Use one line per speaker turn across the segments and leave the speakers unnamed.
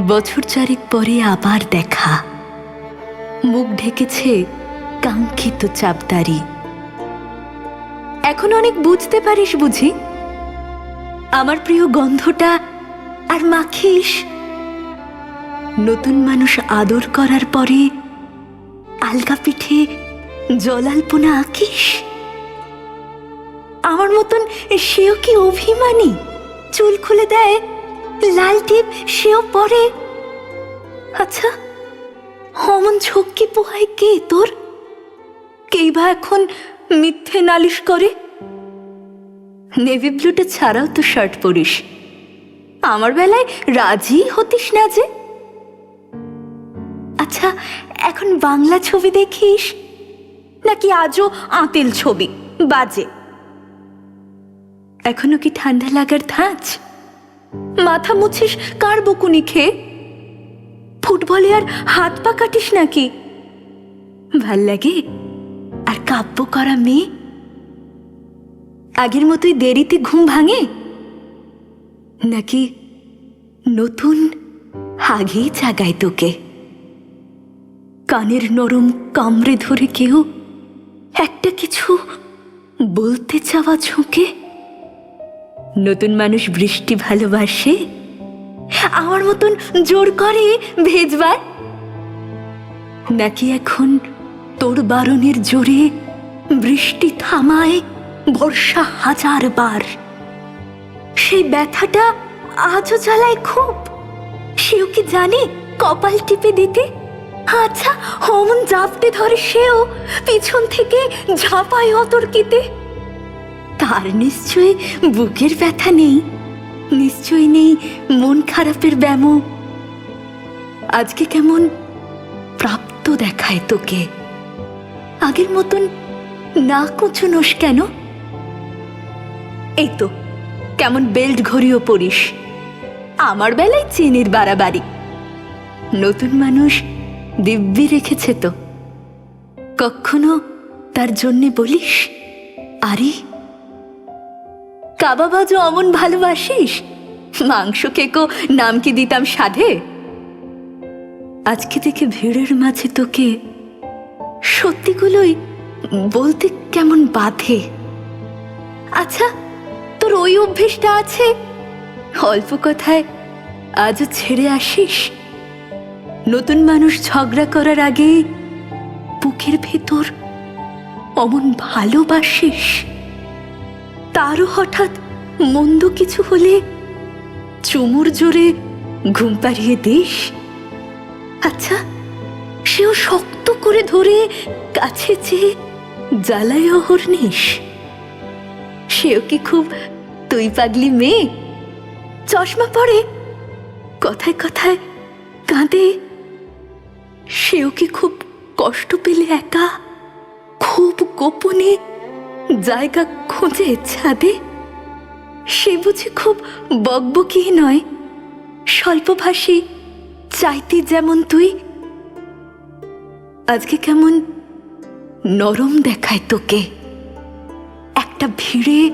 বছর চারিক পরে আবার দেখা। মুখ ঢেকেছে কাঙ্ক্ষিত চাপদারি। এখন অনেক বুঝতে পারিস বুঝি? আমার প্রিয় গন্ধটা আর মাখিস? নতুন মানুষ আদর করার পরে আলগা পিঠে জলাল্পনা আঁকিস? আমার মতন সেও কি অভিমানী? চুল খুলে দেয় লাল টিপ সেও পরে আচ্ছা অমন ঝক্কি পোহায় কে তোর? কেই বা এখন মিথ্যে নালিশ করে? নেভি ব্লুটা ছাড়াও তো শার্ট পরিস। আমার বেলায় রাজি হতিস না যে? আচ্ছা এখন বাংলা ছবি দেখিস? নাকি আজও আঁতেল ছবি? বাজে। এখনও কি ঠান্ডা লাগার ধাঁচ? মাথা মুছিস, কার বকুনি খেয়ে? ফুটবলে আর হাত পা কাটিস নাকি? ভালো লাগে? আর কাব্য করা মেয়ে? আগের মতোই দেরিতে ঘুম ভাঙে? নাকি নতুন আগেই জাগায় তোকে? কানের নরম কামড়ে ধরে কেউ একটা কিছু বলতে চাওয়া ঝুঁকে? নতুন মানুষ বৃষ্টি ভালোবাসে? আমার মতন জোর করে ভেজবার? নাকি এখন তোর বারণের জোরে বৃষ্টি থামায় বর্ষা হাজার বার? সেই ব্যথাটা আজও জ্বালায় খুব। সেও কি জানে কপাল টিপে দিতে? আচ্ছা অমন জাপটে ধরে সেও পিছন থেকে ঝাঁপায় অতর্কিতে। তার নিশ্চয়ই বুকের ব্যথা নেই। নিশ্চয়ই নেই মন খারাপের ব্যাম। আজকে কেমন প্রাপ্ত দেখায় তোকে। আগের মতন না কুচুনোস কেন? এই তো, কেমন বেল্ট ঘড়িও পড়িস আমার বেলায় চেনের বাড়াবাড়ি। নতুন মানুষ দিব্যি রেখেছে তো। কখনো তার জন্যে বলিস, আরে কাবাবাজও অমন ভালোবাসিস? মাংস কেকো নাম কি দিতাম সাধে? আজকে দেখে ভিড়ের মাঝে তোকে সত্যিগুলোই বলতে কেমন বাধে। আচ্ছা তোর ওই অভ্যেসটা আছে? অল্প কথায় আজও ছেড়ে আসিস? নতুন মানুষ ঝগড়া করার আগে বুকের ভেতর অমন ভালোবাসিস? তারও হঠাৎ মন্দ কিছু হলে চুমুর জোরে ঘুম পাড়িয়ে দিস? আচ্ছা সেও শক্ত করে ধরে কাছে চেয়ে জ্বালায় অহর্নিস সেও কি খুব তুই পাগলি মেয়ে? চশমা পরে কথায় কথায় কাঁদে। সেও কি খুব কষ্ট পেলে একা? খুব গোপনে জায়গা খুঁজে ছাদে? সে বুঝি খুব বকবকি নয়। স্বল্পভাষী, চাইতে যেমন তুই। আজকে কেমন নরম দেখায় তোকে। একটা ভিড়ে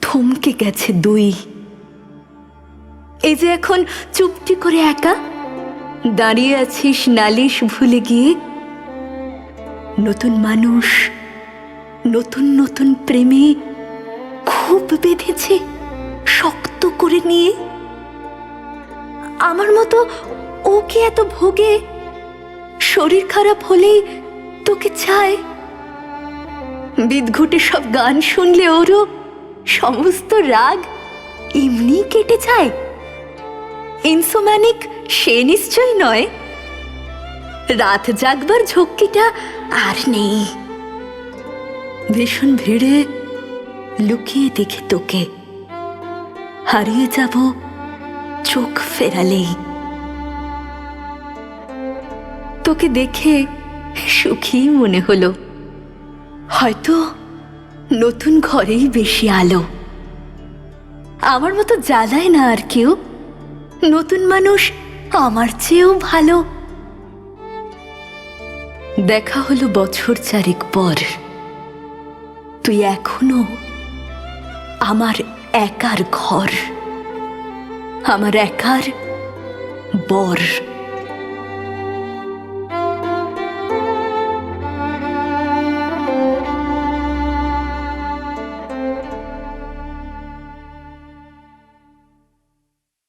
থমকে গেছে দুই। এই যে এখন চুপটি করে একা, দাঁড়িয়ে আছিস নালিশ ভুলে গিয়ে। নতুন মানুষ নতুন নতুন প্রেমে খুব বেঁধেছে, শক্ত করে নিয়ে। আমার মতো ওকে এত ভোগে, শরীর খারাপ হলেই তোকে চায়। বিদঘুটে সব গান শুনলে ওরও সমস্ত রাগ এমনি কেটে যায়। ইনসোম্যানিক সে নিশ্চয় নয়। রাত জাগবার ঝক্কিটা আর নেই। ভীষণ ভিড়ে লুকিয়ে দেখে তোকে। হারিয়ে যাব চোখ ফেরালেই। তোকে দেখে সুখী মনে হলো। হয়তো নতুন ঘরেই বেশি আলো। আমার মতো জ্বালায় না আর কেউ। নতুন মানুষ আমার চেয়েও ভালো। দেখা হলো বছর চারেক পর। তুই এখনও আমার একার ঘর আমার একার বর।